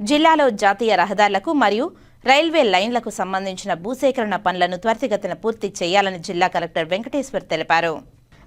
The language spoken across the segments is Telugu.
జిల్లాలో జాతీయ రహదారులకు మరియు రైల్వే లైన్లకు సంబంధించిన భూసేకరణ పనులను త్వరితగతిన పూర్తి చేయాలని జిల్లా కలెక్టర్ వెంకటేశ్వర్ తెలిపారు.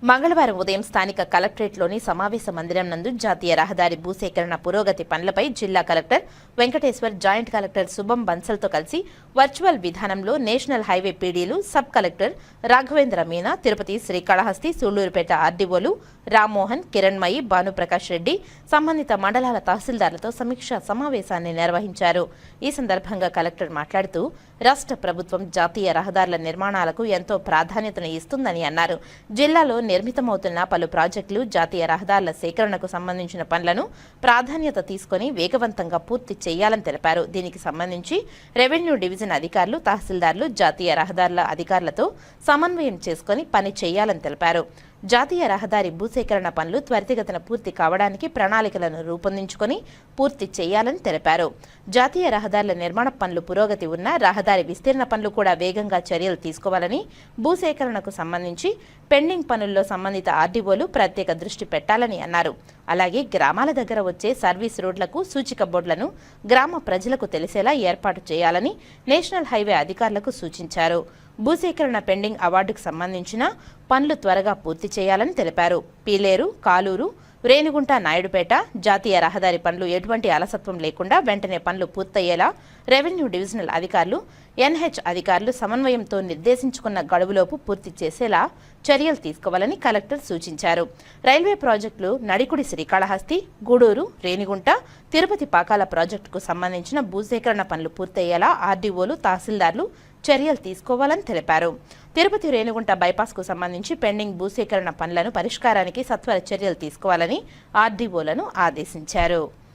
మంగళవారం ఉదయం స్థానిక కలెక్టరేట్లోని సమావేశ మందిరం నందు జాతీయ రహదారి భూసేకరణ పురోగతి పనులపై జిల్లా కలెక్టర్ వెంకటేశ్వర్ జాయింట్ కలెక్టర్ శుభం బన్సల్తో కలిసి వర్చువల్ విధానంలో నేషనల్ హైవే పీడీలు సబ్ కలెక్టర్ రాఘవేంద్ర మీనా తిరుపతి శ్రీకాళహస్తి సూళ్ళూరుపేట ఆర్డీఓలు రామ్మోహన్ కిరణ్మయి భానుప్రకాష్ రెడ్డి సంబంధిత మండలాల తహసీల్దార్లతో సమీక్షా సమావేశాన్ని నిర్వహించారు. ఈ సందర్భంగా కలెక్టర్ మాట్లాడుతూ రాష్ట్ర ప్రభుత్వం జాతీయ రహదారుల నిర్మాణాలకు ఎంతో ప్రాధాన్యతను ఇస్తుందని అన్నారు. జిల్లాలో నిర్మితమవుతున్న పలు ప్రాజెక్టులు జాతీయ రహదారుల సేకరణకు సంబంధించిన పనులను ప్రాధాన్యత తీసుకొని వేగవంతంగా పూర్తి చేయాలని తెలిపారు. దీనికి సంబంధించి రెవెన్యూ డివిజన్ అధికారులు తహసీల్దార్లు జాతీయ రహదారుల అధికారులతో సమన్వయం చేసుకొని పని చేయాలని తెలిపారు. జాతీయ రహదారి భూసేకరణ పనులు త్వరితగతిన పూర్తి కావడానికి ప్రణాళికలను రూపొందించుకొని పూర్తి చేయాలని తెలిపారు. జాతీయ రహదారుల నిర్మాణ పనులు పురోగతి ఉన్న రహదారి విస్తీర్ణ పనులు కూడా వేగంగా చర్యలు తీసుకోవాలని భూసేకరణకు సంబంధించి పెండింగ్ పనుల్లో సంబంధిత ఆర్డీఓలు ప్రత్యేక దృష్టి పెట్టాలని అన్నారు. అలాగే గ్రామాల దగ్గర వచ్చే సర్వీస్ రోడ్లకు సూచిక బోర్డులను గ్రామ ప్రజలకు తెలిసేలా ఏర్పాటు చేయాలని నేషనల్ హైవే అధికారులకు సూచించారు. భూసేకరణ పెండింగ్ అవార్డుకు సంబంధించిన పనులు త్వరగా పూర్తి చేయాలని తెలిపారు. పీలేరు కాలూరు రేణిగుంట నాయుడుపేట జాతీయ రహదారి పనులు ఎటువంటి అలసత్వం లేకుండా వెంటనే పనులు పూర్తయ్యేలా రెవెన్యూ డివిజనల్ అధికారులు ఎన్హెచ్ అధికారులు సమన్వయంతో నిర్దేశించుకున్న గడువులోపు పూర్తి చేసేలా చర్యలు తీసుకోవాలని కలెక్టర్ సూచించారు. రైల్వే ప్రాజెక్టులు నడికుడి శ్రీకాళహస్తి గూడూరు రేణిగుంట తిరుపతి పాకాల ప్రాజెక్టుకు సంబంధించిన భూసేకరణ పనులు పూర్తయ్యేలా ఆర్డీఓలు తహసీల్దార్లు చర్యలు తీసుకోవాలని తెలిపారు. తిరుపతి రేణుగుంట బైపాస్కు సంబంధించి పెండింగ్ భూసేకరణ పనులను పరిష్కారానికి సత్వర చర్యలు తీసుకోవాలని ఆర్డీఓలను ఆదేశించారు.